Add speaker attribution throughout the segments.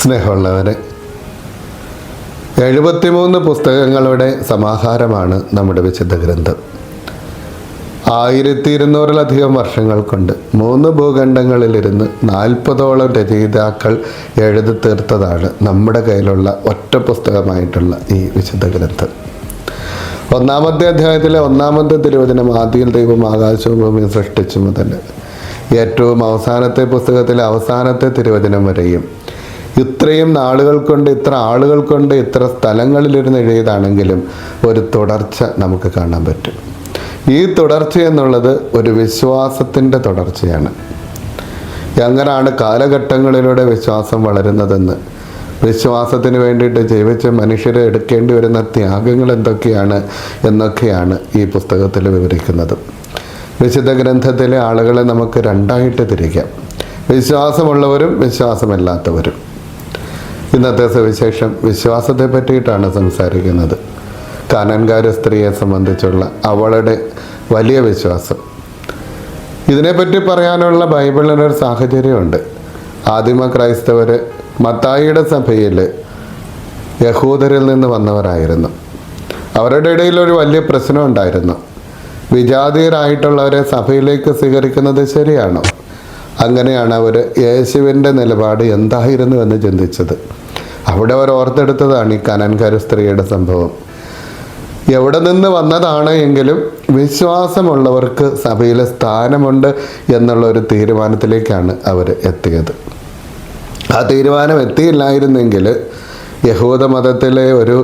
Speaker 1: സ്നേഹമുള്ളവരെ എഴുപത്തിമൂന്ന് പുസ്തകങ്ങളുടെ സമാഹാരമാണ് നമ്മുടെ വിശുദ്ധ ഗ്രന്ഥം. ആയിരത്തി ഇരുന്നൂറിലധികം വർഷങ്ങൾ കൊണ്ട് മൂന്ന് ഭൂഖണ്ഡങ്ങളിലിരുന്ന് നാൽപ്പതോളം രചയിതാക്കൾ എഴുതി തീർത്തതാണ് നമ്മുടെ കയ്യിലുള്ള ഒറ്റ പുസ്തകമായിട്ടുള്ള ഈ വിശുദ്ധ ഗ്രന്ഥം. ഒന്നാമത്തെ അധ്യായത്തിലെ ഒന്നാമത്തെ തിരുവചനം ആദ്യം ദൈവം ആകാശവും ഭൂമിയും സൃഷ്ടിച്ചു മുതൽ ഏറ്റവും അവസാനത്തെ പുസ്തകത്തിലെ അവസാനത്തെ തിരുവചനം വരെയും ഇത്രയും നാളുകൾ കൊണ്ട് ഇത്ര ആളുകൾ കൊണ്ട് ഇത്ര സ്ഥലങ്ങളിലിരുന്ന് എഴുതിയതാണെങ്കിലും ഒരു തുടർച്ച നമുക്ക് കാണാൻ പറ്റും. ഈ തുടർച്ച എന്നുള്ളത് ഒരു വിശ്വാസത്തിന്റെ തുടർച്ചയാണ്. എങ്ങനെയാണ് കാലഘട്ടങ്ങളിലൂടെ വിശ്വാസം വളരുന്നതെന്ന്. വിശ്വാസത്തിന് വേണ്ടിയിട്ട് ജീവിച്ച മനുഷ്യരെ എടുക്കേണ്ടി വരുന്ന ത്യാഗങ്ങൾ എന്തൊക്കെയാണ് എന്നൊക്കെയാണ് ഈ പുസ്തകത്തിൽ വിവരിക്കുന്നത്. വിശുദ്ധ ഗ്രന്ഥത്തിലെ ആളുകളെ നമുക്ക് രണ്ടായിട്ട് തിരിക്കാം. വിശ്വാസമുള്ളവരും വിശ്വാസമില്ലാത്തവരും. ഇന്നത്തെ സവിശേഷം വിശ്വാസത്തെ പറ്റിയിട്ടാണ് സംസാരിക്കുന്നത്. കാനൻകാര സ്ത്രീയെ സംബന്ധിച്ചുള്ള അവളുടെ വലിയ വിശ്വാസം. ഇതിനെപ്പറ്റി പറയാനുള്ള ബൈബിളിനൊരു സാഹചര്യമുണ്ട്. ആദിമ ക്രൈസ്തവർ മത്തായിയുടെ സഭയിൽ യഹൂദരിൽ നിന്ന് വന്നവരായിരുന്നു. അവരുടെ ഇടയിൽ ഒരു വലിയ പ്രശ്നം ഉണ്ടായിരുന്നു. വിജാതീയരായിട്ടുള്ളവരെ സഭയിലേക്ക് സ്വീകരിക്കുന്നത് ശരിയാണോ? അങ്ങനെയാണ് അവർ യേശുവിന്റെ നിലപാട് എന്തായിരുന്നു എന്ന് ചിന്തിച്ചത്. അവിടെ അവർ ഓർത്തെടുത്തതാണ് ഈ കനൻകാര സ്ത്രീയുടെ സംഭവം. എവിടെ നിന്ന് വന്നതാണ് എങ്കിലും വിശ്വാസമുള്ളവർക്ക് സഭയിലെ സ്ഥാനമുണ്ട് എന്നുള്ള ഒരു തീരുമാനത്തിലേക്കാണ് അവർ എത്തിയത്. ആ തീരുമാനം എത്തിയില്ലായിരുന്നെങ്കിൽ യഹൂദ മതത്തിലെ ഒരു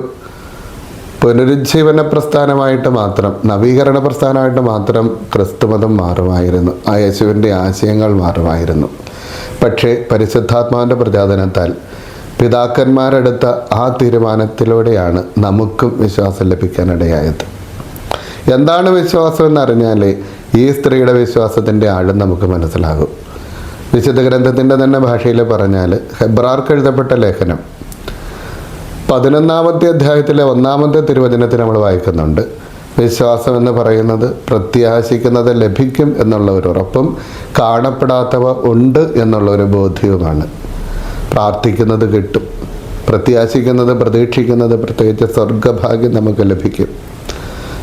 Speaker 1: പുനരുജ്ജീവന പ്രസ്ഥാനമായിട്ട് മാത്രം നവീകരണ പ്രസ്ഥാനമായിട്ട് മാത്രം ക്രിസ്തുമതം മാറുമായിരുന്നു. ആ യേശുവിന്റെ ആശയങ്ങൾ മാറുമായിരുന്നു. പക്ഷേ പരിശുദ്ധാത്മാവിന്റെ പ്രചോദനത്താൽ പിതാക്കന്മാരെടുത്ത ആ തീരുമാനത്തിലൂടെയാണ് നമുക്കും വിശ്വാസം ലഭിക്കാനിടയായത്. എന്താണ് വിശ്വാസം എന്നറിഞ്ഞാൽ ഈ സ്ത്രീയുടെ വിശ്വാസത്തിന്റെ ആഴം നമുക്ക് മനസ്സിലാകും. വിശുദ്ധ ഗ്രന്ഥത്തിന്റെ തന്നെ ഭാഷയിൽ പറഞ്ഞാൽ ഹെബ്രാർക്ക് എഴുതപ്പെട്ട ലേഖനം. പതിനൊന്നാമത്തെ അധ്യായത്തിലെ ഒന്നാമത്തെ തിരുവചനത്തിൽ നമ്മൾ വായിക്കുന്നുണ്ട് വിശ്വാസം എന്ന് പറയുന്നത് പ്രത്യാശിക്കുന്നത് ലഭിക്കും എന്നുള്ള ഒരു ഉറപ്പും കാണപ്പെടാത്തവ ഉണ്ട് എന്നുള്ള ഒരു ബോധ്യവുമാണ്. പ്രാർത്ഥിക്കുന്നത് കിട്ടും. പ്രത്യാശിക്കുന്നത് പ്രതീക്ഷിക്കുന്നത് പ്രത്യേകിച്ച് സ്വർഗഭാഗ്യം നമുക്ക് ലഭിക്കും.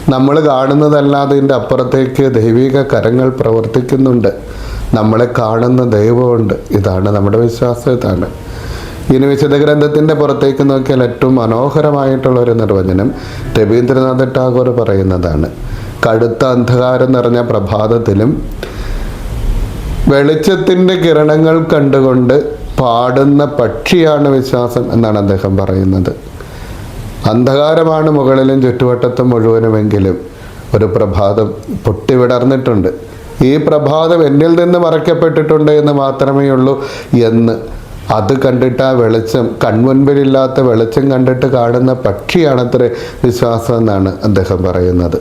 Speaker 1: നമ്മൾ കാണുന്നതല്ലാതെ ഇതിന്റെ അപ്പുറത്തേക്ക് ദൈവിക കരങ്ങൾ പ്രവർത്തിക്കുന്നുണ്ട്. നമ്മളെ കാണുന്ന ദൈവമുണ്ട്. ഇതാണ് നമ്മുടെ വിശ്വാസം ഇതാണ്. ഇനി വിശുദ്ധ ഗ്രന്ഥത്തിന്റെ പുറത്തേക്ക് നോക്കിയാൽ ഏറ്റവും മനോഹരമായിട്ടുള്ള ഒരു നിർവചനം രവീന്ദ്രനാഥ് ടാഗോർ പറയുന്നതാണ്. കടുത്ത അന്ധകാരം നിറഞ്ഞ പ്രഭാതത്തിലും വെളിച്ചത്തിന്റെ കിരണങ്ങൾ കണ്ടുകൊണ്ട് പാടുന്ന പക്ഷിയാണ് വിശ്വാസം എന്നാണ് അദ്ദേഹം പറയുന്നത്. അന്ധകാരമാണ് മുകളിലും ചുറ്റുവട്ടത്തും മുഴുവനുമെങ്കിലും ഒരു പ്രഭാതം പൊട്ടിവിടർന്നിട്ടുണ്ട്. ഈ പ്രഭാതം എന്നിൽ നിന്ന് മറയ്ക്കപ്പെട്ടിട്ടുണ്ട് എന്ന് മാത്രമേ ഉള്ളൂ എന്ന്. അത് കണ്ടിട്ട് ആ വെളിച്ചം കൺമുൻപിലില്ലാത്ത വെളിച്ചം കണ്ടിട്ട് കാണുന്ന പക്ഷിയാണത്രേ വിശ്വാസം എന്നാണ് അദ്ദേഹം പറയുന്നത്.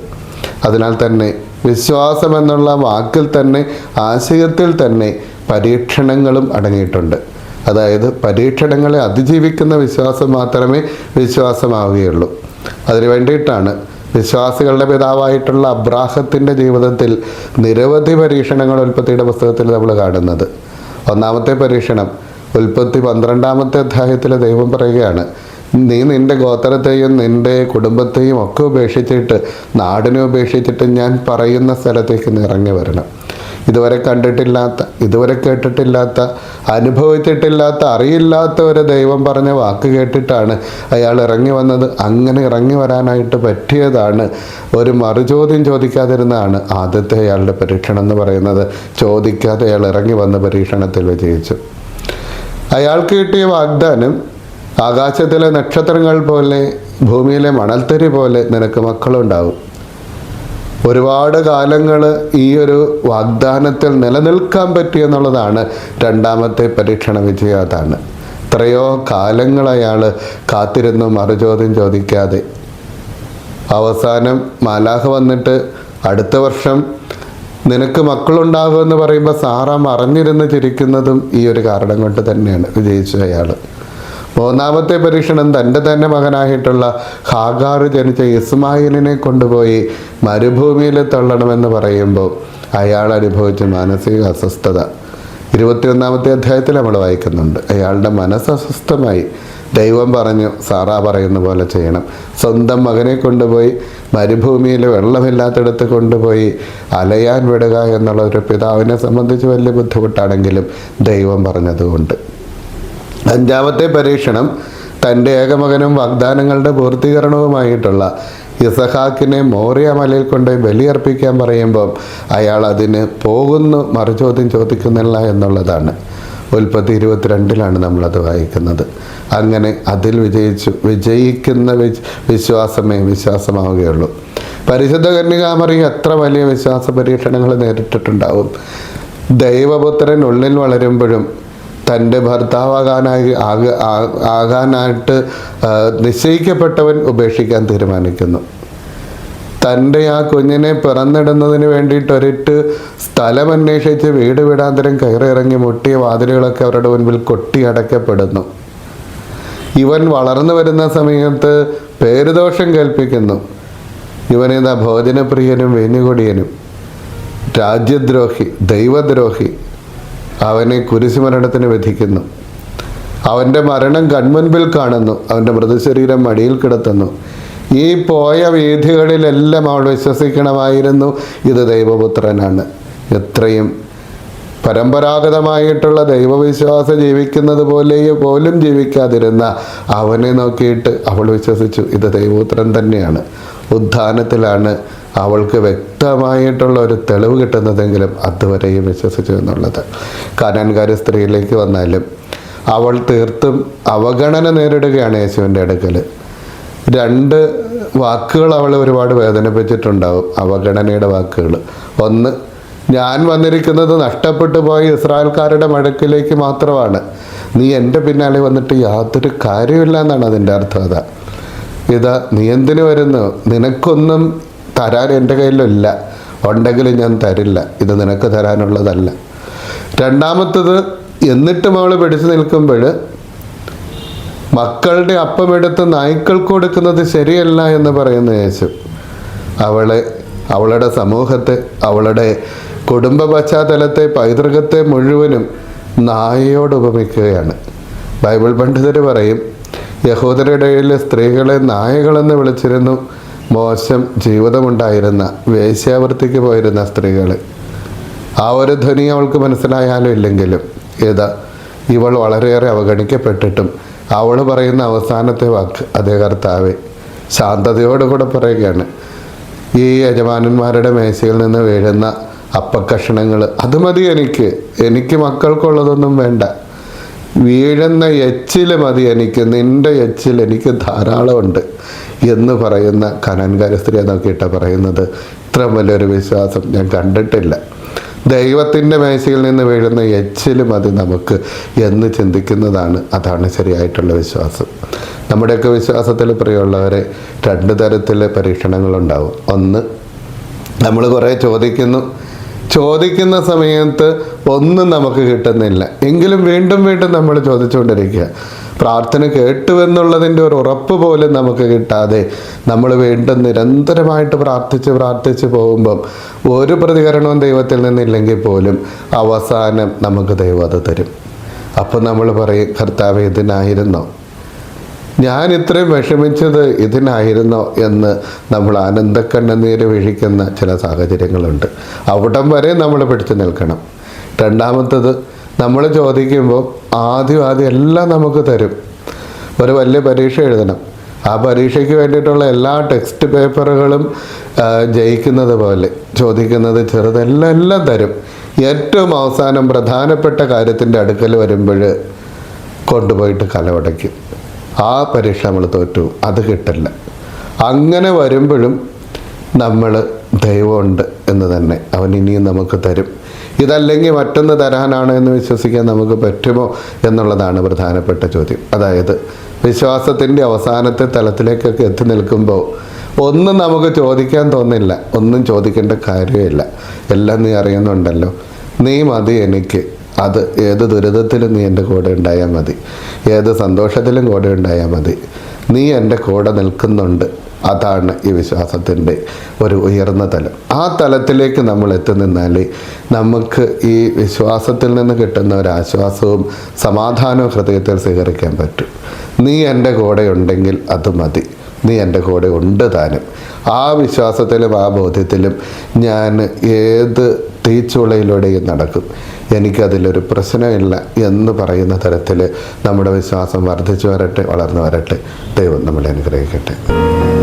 Speaker 1: അതിനാൽ തന്നെ വിശ്വാസം എന്നുള്ള വാക്കിൽ തന്നെ ആശയത്തിൽ തന്നെ പരീക്ഷണങ്ങളും അടങ്ങിയിട്ടുണ്ട്. അതായത് പരീക്ഷണങ്ങളെ അതിജീവിക്കുന്ന വിശ്വാസം മാത്രമേ വിശ്വാസമാവുകയുള്ളൂ. അതിനു വേണ്ടിയിട്ടാണ് വിശ്വാസികളുടെ പിതാവായിട്ടുള്ള അബ്രാഹത്തിന്റെ ജീവിതത്തിൽ നിരവധി പരീക്ഷണങ്ങൾ ഉൽപ്പത്തിയുടെ പുസ്തകത്തിൽ നമ്മൾ കാണുന്നത്. ഒന്നാമത്തെ പരീക്ഷണം ഉൽപ്പത്തി പന്ത്രണ്ടാമത്തെ അധ്യായത്തിലെ ദൈവം പറയുകയാണ് നീ നിന്റെ ഗോത്രത്തെയും നിന്റെ കുടുംബത്തെയും ഒക്കെ ഉപേക്ഷിച്ചിട്ട് നാടിനെ ഉപേക്ഷിച്ചിട്ട് ഞാൻ പറയുന്ന സ്ഥലത്തേക്ക് ഇറങ്ങി വരണം. ഇതുവരെ കണ്ടിട്ടില്ലാത്ത ഇതുവരെ കേട്ടിട്ടില്ലാത്ത അനുഭവിച്ചിട്ടില്ലാത്ത അറിയില്ലാത്ത ഒരു ദൈവം പറഞ്ഞ വാക്ക് കേട്ടിട്ടാണ് അയാൾ ഇറങ്ങി വന്നത്. അങ്ങനെ ഇറങ്ങി വരാനായിട്ട് പറ്റിയതാണ്. ഒരു മറുചോദ്യം ചോദിക്കാതിരുന്നതാണ് ആദ്യത്തെ അയാളുടെ പരീക്ഷണം എന്ന് പറയുന്നത്. ചോദിക്കാതെ അയാൾ ഇറങ്ങി വന്ന പരീക്ഷണത്തിൽ വിജയിച്ചു. അയാൾക്ക് കിട്ടിയ വാഗ്ദാനം ആകാശത്തിലെ നക്ഷത്രങ്ങൾ പോലെ ഭൂമിയിലെ മണൽത്തരി പോലെ നിനക്ക് മക്കളുണ്ടാവും. ഒരുപാട് കാലങ്ങൾ ഈ ഒരു വാഗ്ദാനത്തിൽ നിലനിൽക്കാൻ പറ്റിയെന്നുള്ളതാണ് രണ്ടാമത്തെ പരീക്ഷണ വിജയം അതാണ്. എത്രയോ കാലങ്ങൾ അയാൾ കാത്തിരുന്നു മറുചോദ്യം ചോദിക്കാതെ. അവസാനം മാലാഹ വന്നിട്ട് അടുത്ത വർഷം നിനക്ക് മക്കളുണ്ടാകുമെന്ന് പറയുമ്പോൾ സാറ മറഞ്ഞിരുന്ന് ചിരിക്കുന്നതും ഈ ഒരു കാരണം കൊണ്ട് തന്നെയാണ് വിജയിച്ചു അയാൾ മൂന്നാമത്തെ പരീക്ഷണം തന്റെ തന്നെ മകനായിട്ടുള്ള ഹാഗാർ ജനിച്ച ഇസ്മായിലിനെ കൊണ്ടുപോയി മരുഭൂമിയിൽ തള്ളണമെന്ന് പറയുമ്പോൾ അയാൾ അനുഭവിച്ച മാനസിക അസ്വസ്ഥത. ഇരുപത്തിയൊന്നാമത്തെ അധ്യായത്തിൽ നമ്മൾ വായിക്കുന്നുണ്ട്. അയാളുടെ മനസ്സ് അസ്വസ്ഥമായി. ദൈവം പറഞ്ഞു സാറാ പറയുന്ന പോലെ ചെയ്യണം. സ്വന്തം മകനെ കൊണ്ടുപോയി മരുഭൂമിയിൽ വെള്ളമില്ലാത്തിടത്ത് കൊണ്ടുപോയി അലയാൻ വിടുക എന്നുള്ള ഒരു പിതാവിനെ സംബന്ധിച്ച് വലിയ ബുദ്ധിമുട്ടാണെങ്കിലും ദൈവം പറഞ്ഞതുകൊണ്ട്. അഞ്ചാമത്തെ പരീക്ഷണം തന്റെ ഏകമകനും വാഗ്ദാനങ്ങളുടെ പൂർത്തീകരണവുമായിട്ടുള്ള ഇസഹാക്കിനെ മോറിയ മലയിൽ കൊണ്ട് ബലിയർപ്പിക്കാൻ പറയുമ്പോൾ അയാൾ അതിന് പോകുന്നു മറുചോദ്യം ചോദിക്കുന്നില്ല എന്നുള്ളതാണ്. ഉൽപ്പത്തി ഇരുപത്തിരണ്ടിലാണ് നമ്മളത് വായിക്കുന്നത്. അങ്ങനെ അതിൽ വിജയിച്ചു വിജയിക്കുന്ന വിജ് വിശ്വാസമേ വിശ്വാസമാവുകയുള്ളൂ. പരിശുദ്ധ കന്യകാമറി എത്ര വലിയ വിശ്വാസ പരീക്ഷണങ്ങൾ നേരിട്ടിട്ടുണ്ടാവും. ദൈവപുത്രൻ ഉള്ളിൽ വളരുമ്പോഴും തന്റെ ഭർത്താവാകാനായി ആക ആകാനായിട്ട് നിശ്ചയിക്കപ്പെട്ടവൻ ഉപേക്ഷിക്കാൻ തീരുമാനിക്കുന്നു. തന്റെ ആ കുഞ്ഞിനെ പിറന്നിടുന്നതിന് വേണ്ടിയിട്ട് ഒരിട്ട് സ്ഥലം അന്വേഷിച്ച് വീട് വീടാന്തരം കയറിയിറങ്ങി മുട്ടിയ വാതിലുകളൊക്കെ അവരുടെ മുൻപിൽ കൊട്ടിയടക്കപ്പെടുന്നു ഇവൻ വളർന്നു വരുന്ന സമയത്ത് പേരുദോഷം കേൾപ്പിക്കുന്നു. ഇവനേതാ ഭോജനപ്രിയനും വേഞ്ഞുകൊടിയനും രാജ്യദ്രോഹി ദൈവദ്രോഹി അവനെ കുരിശുമരണത്തിന് വിധിക്കുന്നു. അവന്റെ മരണം കൺമുൻപിൽ കാണുന്നു. അവന്റെ മൃതശരീരം മടിയിൽ കിടത്തുന്നു. ഈ പോയ വീഥികളിലെല്ലാം അവൾ വിശ്വസിക്കണമായിരുന്നു. ഇത് ദൈവപുത്രനാണ്. എത്രയും പരമ്പരാഗതമായിട്ടുള്ള ദൈവവിശ്വാസം ജീവിക്കുന്നത് പോലെ പോലും ജീവിക്കാതിരുന്ന അവനെ നോക്കിയിട്ട് അവൾ വിശ്വസിച്ചു. ഇത് ദൈവപുത്രൻ തന്നെയാണ്. ഉദ്ധാനത്തിലാണ് അവൾക്ക് വ്യക്തമായിട്ടുള്ള ഒരു തെളിവ് കിട്ടുന്നതെങ്കിലും അതുവരെയും വിശ്വസിച്ചു എന്നുള്ളത്. കാനാൻകാരി സ്ത്രീയിലേക്ക് വന്നാലും അവൾ തീർത്തും അവഗണന നേരിടുകയാണ് യേശുവിന്റെ അടുക്കൽ. രണ്ട് വാക്കുകൾ അവളെ ഒരുപാട് വേദനിപ്പിച്ചിട്ടുണ്ടാവും അവഗണനയുടെ വാക്കുകൾ. ഒന്ന് ഞാൻ വന്നിരിക്കുന്നത് നഷ്ടപ്പെട്ടു പോയ ഇസ്രായേൽക്കാരുടെ മഴക്കിലേക്ക് മാത്രമാണ്. നീ എന്റെ പിന്നാലെ വന്നിട്ട് യാതൊരു കാര്യമില്ല എന്നാണ് അതിന്റെ അർത്ഥം. അതാ ഇതാ നീ എന്തിനു വരുന്നു? നിനക്കൊന്നും തരാൻ എന്റെ കയ്യിലില്ല. ഉണ്ടെങ്കിലും ഞാൻ തരില്ല. ഇത് നിനക്ക് തരാനുള്ളതല്ല. രണ്ടാമത്തത് എന്നിട്ടും അവൾ പിടിച്ചു നിൽക്കുമ്പോൾ മക്കളുടെ അപ്പമെടുത്ത് നായ്ക്കൾക്ക് കൊടുക്കുന്നത് ശരിയല്ല എന്ന് പറയുന്ന യേശു. അവളെ അവളുടെ സമൂഹത്തെ അവളുടെ കുടുംബ പശ്ചാത്തലത്തെ പൈതൃകത്തെ മുഴുവനും നായയോട് ഉപമിക്കുകയാണ്. ബൈബിൾ പണ്ഡിതർ പറയും യഹോദരുടെ ഇടയിൽ സ്ത്രീകളെ നായകളെന്ന് വിളിച്ചിരുന്നു. മോശം ജീവിതമുണ്ടായിരുന്ന വേശ്യാവൃത്തിക്ക് പോയിരുന്ന സ്ത്രീകൾ ആ ഒരു ധ്വനി അവൾക്ക് മനസ്സിലായാലും ഇല്ലെങ്കിലും ഏതാ ഇവൾ വളരെയേറെ അവഗണിക്കപ്പെട്ടിട്ടും അവൾ പറയുന്ന അവസാനത്തെ വാക്ക് അതേ കർത്താവെ. ശാന്തതയോടുകൂടെ പറയുകയാണ്. ഈ യജമാനന്മാരുടെ മേശയിൽ നിന്ന് വീഴുന്ന അപ്പക്കഷണങ്ങൾ അത് മതി എനിക്ക് എനിക്ക് മക്കൾക്കുള്ളതൊന്നും വേണ്ട. വീഴുന്ന എച്ചിൽ മതി എനിക്ക് നിന്റെ എച്ചിൽ എനിക്ക് ധാരാളമുണ്ട്. എന്ന് പറയുന്ന കനൻകാര സ്ത്രീയെ നോക്കിയിട്ട് പറയുന്നത് ഇത്ര വലിയൊരു വിശ്വാസം ഞാൻ കണ്ടിട്ടില്ല. ദൈവത്തിന്റെ മേശയിൽ നിന്ന് വീഴുന്ന എച്ചിലും മതി നമുക്ക് എന്ന് ചിന്തിക്കുന്നതാണ്. അതാണ് ശരിയായിട്ടുള്ള വിശ്വാസം. നമ്മുടെയൊക്കെ വിശ്വാസത്തിൽ പ്രിയമുള്ളവരെ രണ്ട് തരത്തിലെ പരീക്ഷണങ്ങളുണ്ടാവും. ഒന്ന് നമ്മൾ കുറേ ചോദിക്കുന്നു. ചോദിക്കുന്ന സമയത്ത് ഒന്നും നമുക്ക് കിട്ടുന്നില്ല. എങ്കിലും വീണ്ടും വീണ്ടും നമ്മൾ ചോദിച്ചുകൊണ്ടിരിക്കുക. പ്രാർത്ഥന കേട്ടു എന്നുള്ളതിന്റെ ഒരു ഉറപ്പ് പോലും നമുക്ക് കിട്ടാതെ നമ്മൾ വീണ്ടും നിരന്തരമായിട്ട് പ്രാർത്ഥിച്ച് പ്രാർത്ഥിച്ച് പോകുമ്പം ഒരു പ്രതികരണവും ദൈവത്തിൽ നിന്നില്ലെങ്കിൽ പോലും അവസാനം നമുക്ക് ദൈവം അത് തരും. അപ്പം നമ്മൾ പറയും കർത്താവ് ഇതിനായിരുന്നോ? ഞാൻ ഇത്രയും വിഷമിച്ചത് ഇതിനായിരുന്നോ? എന്ന് നമ്മൾ ആനന്ദക്കണ്ണുനീര് വീഴിക്കുന്ന ചില സാഹചര്യങ്ങളുണ്ട്. അവിടം വരെ നമ്മൾ പിടിച്ചു നിൽക്കണം. രണ്ടാമത്തത് നമ്മൾ ചോദിക്കുമ്പോൾ ആദ്യം ആദ്യം എല്ലാം നമുക്ക് തരും. ഒരു വലിയ പരീക്ഷ എഴുതണം. ആ പരീക്ഷയ്ക്ക് വേണ്ടിയിട്ടുള്ള എല്ലാ ടെക്സ്റ്റ് പേപ്പറുകളും ജയിക്കുന്നത് പോലെ ചോദിക്കുന്നത് ചെറുതെല്ലാം എല്ലാം തരും. ഏറ്റവും അവസാനം പ്രധാനപ്പെട്ട കാര്യത്തിന്റെ അടുക്കൽ വരുമ്പോൾ കൊണ്ടുപോയിട്ട് കലവടയ്ക്കും. ആ പരീക്ഷ നമ്മൾ തോറ്റു. അത് കിട്ടില്ല. അങ്ങനെ വരുമ്പോഴും നമ്മൾ ദൈവമുണ്ട് എന്ന് തന്നെ അവൻ ഇനിയും നമുക്ക് തരും. ഇതല്ലെങ്കിൽ മറ്റൊന്ന് തരാനാണ് എന്ന് വിശ്വസിക്കാൻ നമുക്ക് പറ്റുമോ എന്നുള്ളതാണ് പ്രധാനപ്പെട്ട ചോദ്യം. അതായത് വിശ്വാസത്തിന്റെ അവസാനത്തെ തലത്തിലേക്കൊക്കെ എത്തി നിൽക്കുമ്പോൾ ഒന്നും നമുക്ക് ചോദിക്കാൻ തോന്നില്ല. ഒന്നും ചോദിക്കേണ്ട കാര്യമില്ല. എല്ലാം നീ അറിയുന്നുണ്ടല്ലോ. നീ മതി എനിക്ക്. അത് ഏത് ദുരിതത്തിലും നീ എന്റെ കൂടെ ഉണ്ടായാൽ മതി. ഏത് സന്തോഷത്തിലും കൂടെ ഉണ്ടായാൽ മതി. നീ എന്റെ കൂടെ നിൽക്കുന്നുണ്ട്. അതാണ് ഈ വിശ്വാസത്തിന്റെ ഒരു ഉയർന്ന തലം. ആ തലത്തിലേക്ക് നമ്മൾ എത്തി നിന്നാൽ നമുക്ക് ഈ വിശ്വാസത്തിൽ നിന്ന് കിട്ടുന്ന ഒരു ആശ്വാസവും സമാധാനവും ഹൃദയത്തിൽ സ്വീകരിക്കാൻ പറ്റും. നീ എന്റെ കൂടെ ഉണ്ടെങ്കിൽ അത് മതി. നീ എന്റെ കൂടെ ഉണ്ട് താനും. ആ വിശ്വാസത്തിലും ആ ബോധ്യത്തിലും ഞാൻ ഏത് തീച്ചുളയിലൂടെയും നടക്കും. എനിക്കതിലൊരു പ്രശ്നമില്ല എന്ന് പറയുന്ന തരത്തിൽ നമ്മുടെ വിശ്വാസം വർദ്ധിച്ചു വരട്ടെ വളർന്നു വരട്ടെ. ദൈവം നമ്മളെ അനുഗ്രഹിക്കട്ടെ.